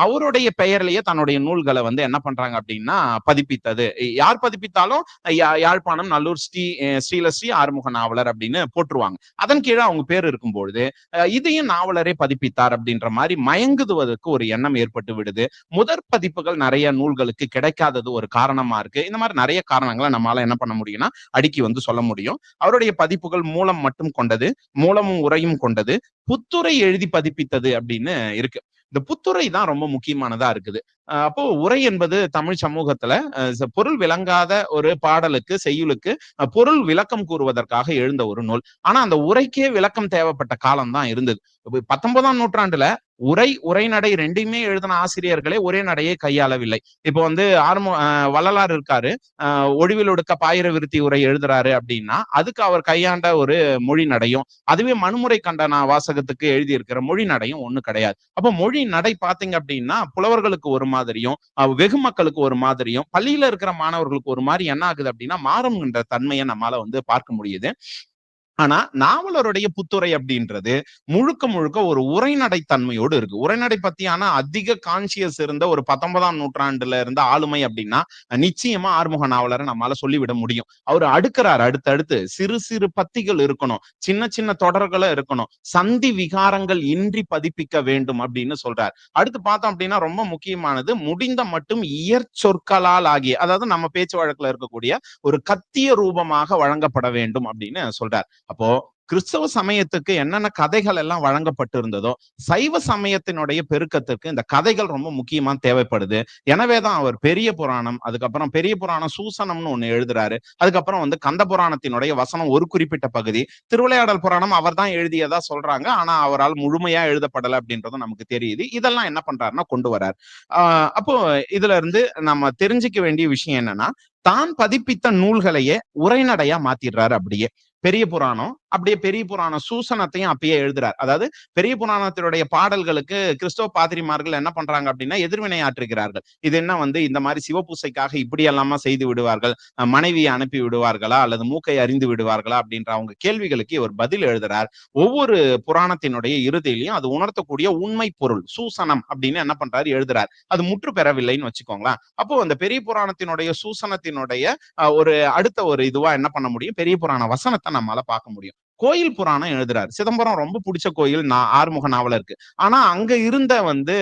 அவருடைய பெயர்லயே தன்னுடைய நூல்களை வந்து என்ன பண்றாங்க அப்படின்னா பதிப்பித்தது. யார் பதிப்பித்தாலும் யா- யாழ்ப்பாணம் நல்லூர் ஸ்ரீ ஸ்ரீலஸ்ரீ ஆறுமுக நாவலர் அப்படின்னு போட்டுருவாங்க அதன் கீழே அவங்க பேர் இருக்கும் பொழுது அஹ், இதையும் நாவலரே பதிப்பித்தார் அப்படின்ற மாதிரி மயங்குதுவதற்கு ஒரு எண்ணம் ஏற்பட்டு விடுது. முதற் பதிப்புகள் நிறைய நூல்களுக்கு கிடைக்காதது ஒரு காரணமா இருக்கு. இந்த மாதிரி நிறைய காரணங்களை நம்மளால என்ன பண்ண முடியும்னா அடுக்கி வந்து சொல்ல முடியும். அவருடைய பதிப்புகள் மூலம் மட்டும் கொண்டது மூலமும் உரையும் கொண்டது புத்துரை எழுதி பதிப்பித்தது அப்படின்னு இருக்கு. இந்த புத்துரை தான் ரொம்ப முக்கியமானதா இருக்குது. அப்போ உரை என்பது தமிழ் சமூகத்துல பொருள் விளங்காத ஒரு பாடலுக்கு செய்யுளுக்கு பொருள் விளக்கம் கூறுவதற்காக எழுந்த ஒரு நூல். ஆனா அந்த உரைக்கே விளக்கம் தேவைப்பட்ட காலம் தான் இருந்தது. பத்தொன்பதாம் நூற்றாண்டுல உரை உரைநடை ரெண்டையுமே எழுதின ஆசிரியர்களே ஒரே நடையை கையாளவில்லை. இப்போ வந்து ஆர்மோ வள்ளலார் இருக்காரு. அஹ் ஒழிவில் ஒடுக்க பாயிர விருத்தி உரை எழுதுறாரு அப்படின்னா அதுக்கு அவர் கையாண்ட ஒரு மொழி நடையும். அதுவே மனுமுறை கண்டன வாசகத்துக்கு எழுதியிருக்கிற மொழி நடையும் ஒண்ணு கிடையாது. அப்போ மொழி நடை பாத்தீங்க அப்படின்னா புலவர்களுக்கு ஒரு மாதிரியும் வெகு மக்களுக்கு ஒரு மாதிரியும் பள்ளியில இருக்கிற மாணவர்களுக்கு ஒரு மாதிரி என்ன ஆகுது அப்படின்னா மாறும்ன்ற தன்மையை நம்மளால வந்து பார்க்க முடியுது. ஆனா நாவலருடைய புத்துரை அப்படின்றது முழுக்க முழுக்க ஒரு உரைநடை தன்மையோடு இருக்கு. உரைநடை பத்தியான அதிக கான்சியஸ் இருந்த ஒரு பத்தொன்பதாம் நூற்றாண்டுல இருந்த ஆளுமை அப்படின்னா நிச்சயமா ஆறுமுக நாவலரை நம்மளால சொல்லிவிட முடியும். அவர் அடுக்கிறார். அடுத்தடுத்து சிறு சிறு பத்திகள் இருக்கணும். சின்ன சின்ன தொடர்களை இருக்கணும். சந்தி விகாரங்கள் இன்றி பதிப்பிக்க வேண்டும் அப்படின்னு சொல்றார். அடுத்து பார்த்தோம் அப்படின்னா ரொம்ப முக்கியமானது முடிந்த மட்டும் இயற் சொற்களால் ஆகிய அதாவது நம்ம பேச்சு வழக்குல இருக்கக்கூடிய ஒரு கத்திய ரூபமாக வழங்கப்பட வேண்டும் அப்படின்னு சொல்றார். அப்போ கிறிஸ்தவ சமயத்துக்கு என்னென்ன கதைகள் எல்லாம் வழங்கப்பட்டு இருந்ததோ சைவ சமயத்தினுடைய பெருக்கத்திற்கு இந்த கதைகள் ரொம்ப முக்கியமா தேவைப்படுது. எனவேதான் அவர் பெரிய புராணம் அதுக்கப்புறம் பெரிய புராணம் சூசனம்னு ஒண்ணு எழுதுறாரு. அதுக்கப்புறம் வந்து கந்த புராணத்தினுடைய வசனம் ஒரு குறிப்பிட்ட பகுதி. திருவிளையாடல் புராணம் அவர் தான் எழுதியதா சொல்றாங்க. ஆனா அவரால் முழுமையா எழுதப்படலை அப்படின்றதும் நமக்கு தெரியுது. இதெல்லாம் என்ன பண்றாருன்னா கொண்டு வர்றார். ஆஹ் அப்போ இதுல இருந்து நம்ம தெரிஞ்சுக்க வேண்டிய விஷயம் என்னன்னா தான் பதிப்பித்த நூல்களையே உரைநடையா மாத்திடுறாரு அப்படியே. பெரிய புராணம் அப்படியே பெரிய புராண சூசனத்தையும் அப்பயே எழுதுறார். அதாவது பெரிய புராணத்தினுடைய பாடல்களுக்கு கிறிஸ்தவ பாதிரிமார்கள் என்ன பண்றாங்க அப்படின்னா எதிர்வினை ஆற்றுகிறார்கள். இது என்ன வந்து இந்த மாதிரி சிவபூசைக்காக இப்படி எல்லாமா செய்து விடுவார்கள்? மனைவியை அனுப்பி விடுவார்களா? அல்லது மூக்கை அறிந்து விடுவார்களா? அப்படின்ற அவங்க கேள்விகளுக்கு இவர் பதில் எழுதுறார். ஒவ்வொரு புராணத்தினுடைய இறுதியிலையும் அது உணர்த்தக்கூடிய உண்மை பொருள் சூசனம் அப்படின்னு என்ன பண்றாரு? எழுதுறார். அது முற்று பெறவில்லைன்னு வச்சுக்கோங்களேன். அப்போ அந்த பெரிய புராணத்தினுடைய சூசனத்தை புராணத்தினுடைய ஒரு அடுத்த ஒரு இதுவா என்ன பண்ண முடியும்? பெரிய புராண வசனத்தை நம்மளால பார்க்க முடியும். கோயில் புராணம் எழுதுறாரு. சிதம்பரம் ரொம்ப பிடிச்ச கோயில் நான் ஆறுமுக நாவலருக்கு ஆனா அங்க இருந்த வந்து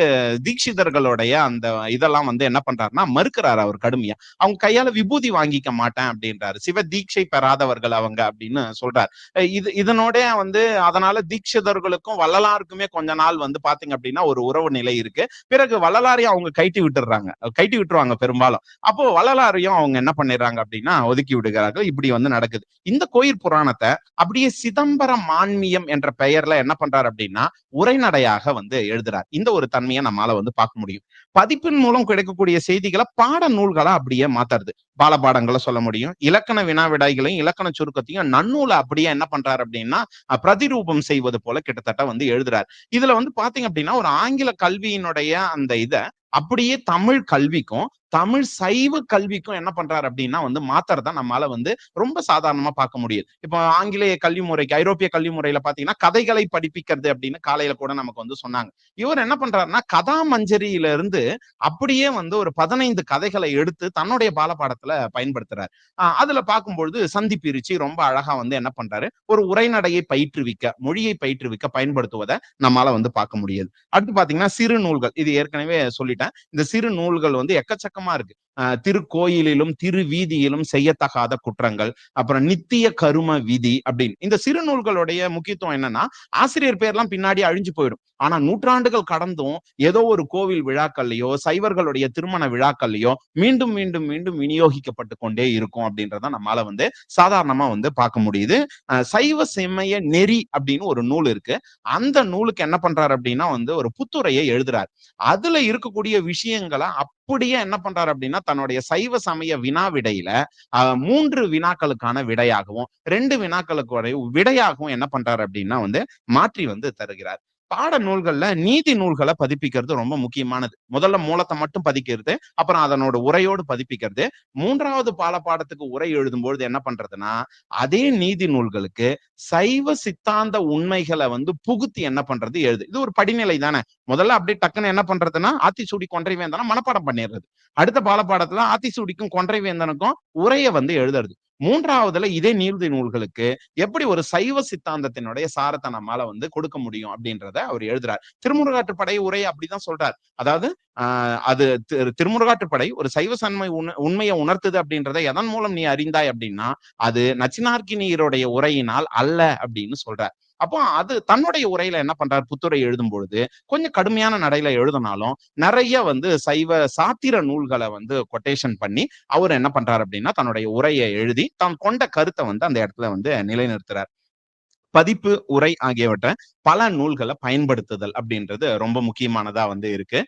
தீட்சிதர்களுடைய அந்த இதெல்லாம் வந்து என்ன பண்றாருன்னா மறுக்கிறாரு அவர் கடுமையா. அவங்க கையால விபூதி வாங்கிக்க மாட்டேன் அப்படின்றாரு. சிவ தீட்சை பெறாதவர்கள் அவங்க அப்படின்னு சொல்றாரு. இது இதனோட வந்து அதனால தீட்சிதர்களுக்கும் வள்ளலாருக்குமே கொஞ்ச நாள் வந்து பாத்தீங்க அப்படின்னா ஒரு உறவு நிலை இருக்கு. பிறகு வள்ளலாரையும் அவங்க கைட்டி விட்டுறாங்க. கைட்டி விட்டுருவாங்க பெரும்பாலும். அப்போ வள்ளலாரையும் அவங்க என்ன பண்ணிடுறாங்க அப்படின்னா ஒதுக்கி விடுகிறார்கள். இப்படி வந்து நடக்குது. இந்த கோயில் புராணத்தை அப்படியே சிதம்பரம் மான்மியம் என்ற பெயர்ல என்ன பண்றாரு அப்படின்னா உரைநடையாக வந்து எழுதுறார். இந்த ஒரு தன்மையை நம்மளால வந்து பார்க்க முடியும். பதிப்பின் மூலம் கிடைக்கக்கூடிய செய்திகளை பாட நூல்களா அப்படியே மாத்துறது. பாலபாடங்களை சொல்ல முடியும். இலக்கண வினாவிடைகளையும் இலக்கண சுருக்கத்தையும் நன்னூலை அப்படியே என்ன பண்றாரு அப்படின்னா பிரதிரூபம் செய்வது போல கிட்டத்தட்ட வந்து எழுதுறாரு. இதுல வந்து பாத்தீங்க அப்படின்னா ஒரு ஆங்கில கல்வியினுடைய அந்த இதை அப்படியே தமிழ் கல்விக்கும் தமிழ் சைவ கல்விக்கும் என்ன பண்றாரு அப்படின்னா வந்து மாத்துறத நம்மால வந்து ரொம்ப சாதாரணமா பார்க்க முடியுது. இப்போ ஆங்கிலேய கல்வி முறைக்கு ஐரோப்பிய கல்வி முறையில பாத்தீங்கன்னா கதைகளை படிப்பிக்கிறது அப்படின்னு காலையில கூட நமக்கு வந்து சொன்னாங்க. இவர் என்ன பண்றாருன்னா கதாமஞ்சரியில இருந்து அப்படியே வந்து ஒரு பதினைந்து கதைகளை எடுத்து தன்னுடைய பாலபாடத்துல பயன்படுத்துறாரு. ஆஹ் அதுல பார்க்கும்பொழுது சந்தி பிரிச்சு ரொம்ப அழகா வந்து என்ன பண்றாரு? ஒரு உரைநடையை பயிற்றுவிக்க மொழியை பயிற்றுவிக்க பயன்படுத்துவதை நம்மளால வந்து பார்க்க முடியுது. அடுத்து பாத்தீங்கன்னா சிறு நூல்கள். இது ஏற்கனவே சொல்லிட்டேன். இந்த சிறு நூல்கள் வந்து எக்கச்சக்கமா இருக்கு. திருக்கோயிலிலும் திரு வீதியிலும் செய்யத்தகாத குற்றங்கள் அப்புறம் நித்திய கரும விதி அப்படின்னு. இந்த சிறு நூல்களுடைய முக்கியத்துவம் என்னன்னா ஆசிரியர் பேர்லாம் பின்னாடி அழிஞ்சு போயிடும். ஆனா நூற்றாண்டுகள் கடந்தும் ஏதோ ஒரு கோவில் விழாக்கள்லயோ சைவர்களுடைய திருமண விழாக்கள்லயோ மீண்டும் மீண்டும் மீண்டும் விநியோகிக்கப்பட்டு கொண்டே இருக்கும் அப்படின்றத நம்மளால வந்து சாதாரணமா வந்து பார்க்க முடியுது. சைவ செம்மைய நெறி அப்படின்னு ஒரு நூல் இருக்கு. அந்த நூலுக்கு என்ன பண்றாரு அப்படின்னா வந்து ஒரு புத்துரையை எழுதுறாரு. அதுல இருக்கக்கூடிய விஷயங்களை அப்படியே என்ன பண்றாரு அப்படின்னா தன்னுடைய சைவ சமய வினா விடையில மூன்று வினாக்களுக்கான விடையாகவும் ரெண்டு வினாக்களுக்கு விடையாகவும் என்ன பண்றாரு அப்படின்னா வந்து மாற்றி வந்து தருகிறார். பாட நூல்கள்ல நீதி நூல்களை பதிப்பிக்கிறது ரொம்ப முக்கியமானது. முதல்ல மூலத்தை மட்டும் பதிக்கிறது அப்புறம் அதனோட உரையோடு பதிப்பிக்கிறது. மூன்றாவது பால பாடத்துக்கு உரை எழுதும்பொழுது என்ன பண்றதுன்னா அதே நீதி நூல்களுக்கு சைவ சித்தாந்த உண்மைகளை வந்து புகுத்தி என்ன பண்றது எழுது. இது ஒரு படிநிலை தானே. முதல்ல அப்படியே டக்குன்னு என்ன பண்றதுன்னா ஆத்திசூடி கொன்றை வேந்தனா மனப்பாடம் பண்ணிடுறது. அடுத்த பாலப்பாடத்துல ஆத்திசூடிக்கும் கொன்றை வேந்தனுக்கும் உரையை வந்து எழுதுறது. மூன்றாவதுல இதே நீர்தி நூல்களுக்கு எப்படி ஒரு சைவ சித்தாந்தத்தினுடைய சாரத்தை நம்மால வந்து கொடுக்க முடியும் அப்படின்றத அவர் எழுதுறார். திருமுருகாற்றுப்படை உரை அப்படிதான் சொல்றார். அதாவது ஆஹ் அது திரு- திருமுருகாற்றுப்படை ஒரு சைவ சன்மை உண்மையை உணர்த்துது அப்படின்றத எதன் மூலம் நீ அறிந்தாய் அப்படின்னா அது நச்சினார்க்கினியருடைய உரையினால் அல்ல அப்படின்னு சொல்றார். அப்போ அது தன்னுடைய உரையில என்ன பண்றாரு? புத்துரை எழுதும் பொழுது கொஞ்சம் கடுமையான நடையில எழுதினாலும் நிறைய வந்து சைவ சாத்திர நூல்களை வந்து கொட்டேஷன் பண்ணி அவர் என்ன பண்றாரு அப்படின்னா தன்னுடைய உரையை எழுதி தான் கொண்ட கருத்தை வந்து அந்த இடத்துல வந்து நிலைநிறுத்துறார். பதிப்பு உரை ஆகியவற்றை பல நூல்களை பயன்படுத்துதல் அப்படின்றது ரொம்ப முக்கியமானதா வந்து இருக்கு.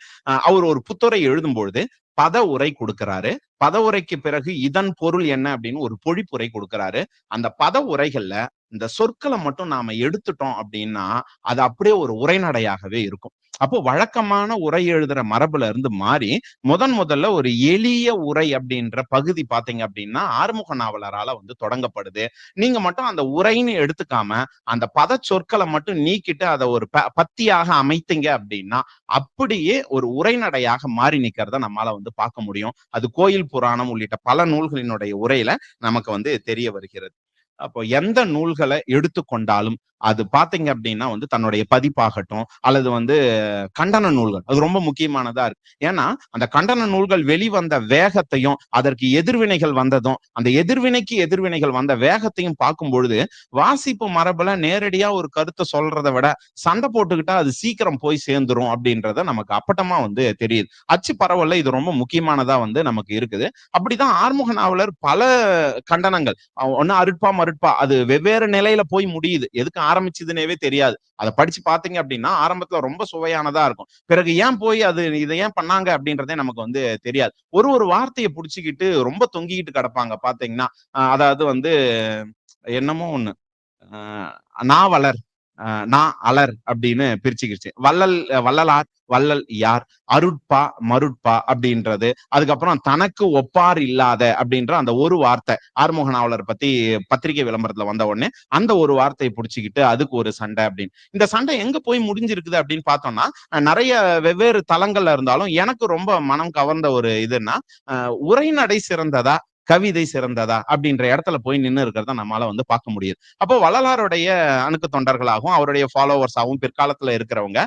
அவர் ஒரு புத்துரை எழுதும் பொழுது பத உரை கொடுக்கிறாரு. பத உரைக்கு பிறகு இதன் பொருள் என்ன அப்படின்னு ஒரு பொழிப்புரை கொடுக்கிறாரு. அந்த பத உரைகள்ல இந்த சொற்களை மட்டும் நாம எடுத்துட்டோம் அப்படின்னா அது அப்படியே ஒரு உரைநடையாகவே இருக்கும். அப்போ வழக்கமான உரை எழுதுற மரபுல இருந்து மாறி முதன் முதல்ல ஒரு எளிய உரை அப்படின்ற பகுதி பாத்தீங்க அப்படின்னா ஆறுமுக நாவலரால வந்து தொடங்கப்படுது. நீங்க மட்டும் அந்த உரைன்னு எடுத்துக்காம அந்த பத சொற்களை மட்டும் நீக்கிட்டு அதை ஒரு ப- பத்தியாக அமைத்தீங்க அப்படின்னா அப்படியே ஒரு உரைநடையாக மாறி நிக்கிறத நம்மளால வந்து பார்க்க முடியும். அது கோயில் புராணம் உள்ளிட்ட பல நூல்களினுடைய உரையில நமக்கு வந்து தெரிய வருகிறது. அப்போ எந்த நூல்களை எடுத்துக்கொண்டாலும் அது பாத்தீங்க அப்படின்னா வந்து தன்னுடைய பதிப்பாகட்டும் அல்லது வந்து கண்டன நூல்கள். அது ரொம்ப முக்கியமானதா இருக்கு. ஏன்னா அந்த கண்டன நூல்கள் வெளிவந்த வேகத்தையும் அதற்கு எதிர்வினைகள் வந்ததும் அந்த எதிர்வினைக்கு எதிர்வினைகள் வந்த வேகத்தையும் பார்க்கும் பொழுது வாசிப்பு மரபுல நேரடியா ஒரு கருத்தை சொல்றதை விட சண்டை போட்டுக்கிட்டா அது சீக்கிரம் போய் சேர்ந்துரும் அப்படின்றத நமக்கு அப்பட்டமா வந்து தெரியுது. அச்சு பரவல்ல இது ரொம்ப முக்கியமானதா வந்து நமக்கு இருக்குது. அப்படிதான் ஆறுமுக நாவலர் பல கண்டனங்கள் ஒன்னு ஒண்ணு அருட்பா அது வெவ்வேறு நிலையில போய் முடியுது. எதுக்கு ஆரம்பிச்சதுனேவே தெரியாது. அதை படிச்சு பாத்தீங்க அப்படின்னா ஆரம்பத்துல ரொம்ப சுவையானதா இருக்கும். பிறகு ஏன் போய் அது இதை ஏன் பண்ணாங்க அப்படின்றதே நமக்கு வந்து தெரியாது. ஒரு ஒரு வார்த்தையை புடிச்சுக்கிட்டு ரொம்ப தொங்கிக்கிட்டு கிடப்பாங்க பாத்தீங்கன்னா அதாவது வந்து என்னமோ ஒண்ணு ஆஹ் வளர் நான் அலர் அப்படின்னு பிரிச்சுக்கிடுச்சு வள்ளல் வள்ளலார் வள்ளல் யார்? அருட்பா மருட்பா அப்படின்றது. அதுக்கப்புறம் தனக்கு ஒப்பார் இல்லாத அப்படின்ற அந்த ஒரு வார்த்தை ஆறுமுக நாவலர் பத்தி பத்திரிகை விளம்பரத்துல வந்த உடனே அந்த ஒரு வார்த்தையை பிடிச்சிக்கிட்டு அதுக்கு ஒரு சண்டை அப்படின்னு. இந்த சண்டை எங்க போய் முடிஞ்சிருக்குது அப்படின்னு பார்த்தோம்னா நிறைய வெவ்வேறு தளங்கள்ல இருந்தாலும் எனக்கு ரொம்ப மனம் கவர்ந்த ஒரு இதுன்னா உரைநடை சிறந்ததா கவிதை சிறந்ததா அப்படின்ற இடத்துல போய் நின்று இருக்கிறத நம்மளால வந்து பார்க்க முடியுது. அப்போ வள்ளலாருடைய அணுக்கு தொண்டர்களாகவும் அவருடைய ஃபாலோவர்ஸாகவும் பிற்காலத்துல இருக்கிறவங்க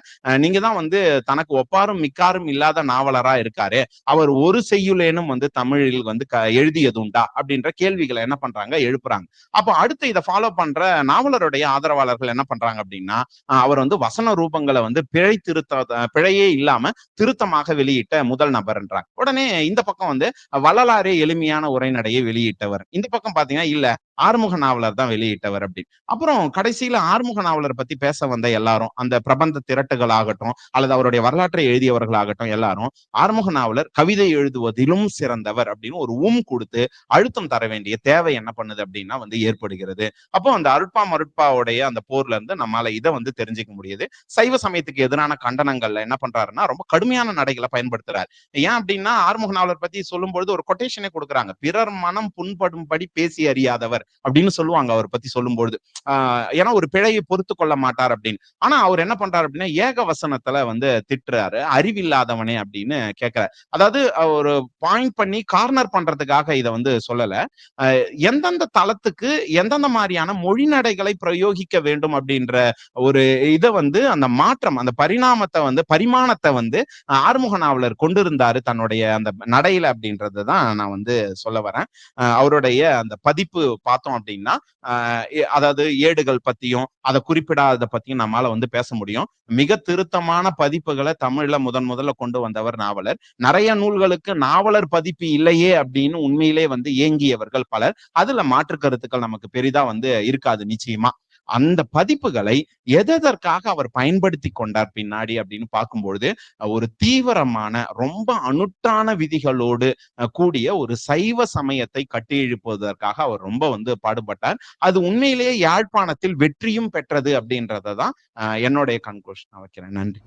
நீங்க தான் வந்து தனக்கு ஒப்பாரும் மிக்காரும் இல்லாத நாவலரா இருக்காரு. அவர் ஒரு செய்யுளேனும் வந்து தமிழில் வந்து எழுதியதுண்டா அப்படின்ற கேள்விகளை என்ன பண்றாங்க? எழுப்புறாங்க. அப்போ அடுத்து இதை ஃபாலோ பண்ற நாவலருடைய ஆதரவாளர்கள் என்ன பண்றாங்க அப்படின்னா அவர் வந்து வசன ரூபங்களை வந்து பிழை திருத்த பிழையே இல்லாம திருத்தமாக வெளியிட்ட முதல் நபர்ன்றாங்க. உடனே இந்த பக்கம் வந்து வள்ளலாரே எளிமையான உரை உரைநடையை வெளியிட்டவர். இந்த பக்கம் பாத்தீங்கன்னா இல்ல. ஆறுமுக நாவலர் தான் வெளியிட்டவர் அப்படின்னு. அப்புறம் கடைசியில ஆறுமுக நாவலர் பத்தி பேச வந்த எல்லாரும் அந்த பிரபந்த திரட்டுகள் ஆகட்டும் அல்லது அவருடைய வரலாற்றை எழுதியவர்களாகட்டும் எல்லாரும் ஆறுமுக நாவலர் கவிதை எழுதுவதிலும் சிறந்தவர் அப்படின்னு ஒரு ஊம் கொடுத்து அழுத்தம் தர வேண்டிய தேவை என்ன பண்ணுது அப்படின்னா வந்து ஏற்படுகிறது. அப்போ அந்த அருட்பா மருட்பாவுடைய அந்த போர்ல இருந்து நம்மால இதை வந்து தெரிஞ்சுக்க முடியுது. சைவ சமயத்துக்கு எதிரான கண்டனங்கள்ல என்ன பண்றாருன்னா ரொம்ப கடுமையான நடைகளை பயன்படுத்துறாரு. ஏன் அப்படின்னா ஆறுமுக நாவலர் பத்தி சொல்லும்பொழுது ஒரு கொட்டேஷனே கொடுக்குறாங்க. பிறர் மனம் புண்படும்படி பேசி அறியாதவர். அப்படின்னு சொல்லுவாங்க அவர் பத்தி சொல்லும்போது ஏன்னா ஒரு பிழையை பொறுத்து கொள்ள மாட்டார் அப்படின்னு. ஆனா அவர் என்ன பண்றாரு அப்படின்னா ஏக வசனத்துல வந்து திட்டுறாரு. அறிவில்லாதவனே அப்படின்னு கேட்கிறார் அதாவது ஒரு பாயிண்ட் பண்ணி கார்னர் பண்றதுக்காக இதை வந்து சொல்லல. எந்தெந்த தளத்துக்கு எந்தெந்த மாதிரியான மொழி நடைகளை பிரயோகிக்க வேண்டும் அப்படின்ற ஒரு இதை வந்து அந்த மாற்றம் அந்த பரிணாமத்தை வந்து பரிமாணத்தை வந்து அஹ் ஆறுமுக நாவலர் கொண்டிருந்தாரு தன்னுடைய அந்த நடையில அப்படின்றது தான் நான் வந்து சொல்ல வரேன். அவருடைய அந்த பதிப்பு பார்த்து பார்த்தோம் அப்படின்னா அதாவது ஏடுகள் பத்தியும் அதை குறிப்பிடாத பத்தியும் நம்மளால வந்து பேச முடியும். மிக திருத்தமான பதிப்புகளை தமிழ்ல முதன் முதல்ல கொண்டு வந்தவர் நாவலர். நிறைய நூல்களுக்கு நாவலர் பதிப்பு இல்லையே அப்படின்னு உண்மையிலே வந்து ஏங்கியவர்கள் பலர். அதுல மாற்று கருத்துக்கள் நமக்கு பெரிதா வந்து இருக்காது நிச்சயமா. அந்த பதிப்புகளை எதற்காக அவர் பயன்படுத்தி கொண்டார் பின்னாடி அப்படின்னு பார்க்கும்பொழுது ஒரு தீவிரமான ரொம்ப அனுட்டான விதிகளோடு கூடிய ஒரு சைவ சமயத்தை கட்டி எழுப்புவதற்காக அவர் ரொம்ப வந்து பாடுபட்டார். அது உண்மையிலேயே யாழ்ப்பாணத்தில் வெற்றியும் பெற்றது அப்படின்றத தான் என்னுடைய கன்க்ளூஷன் வைக்கிறேன். நன்றி.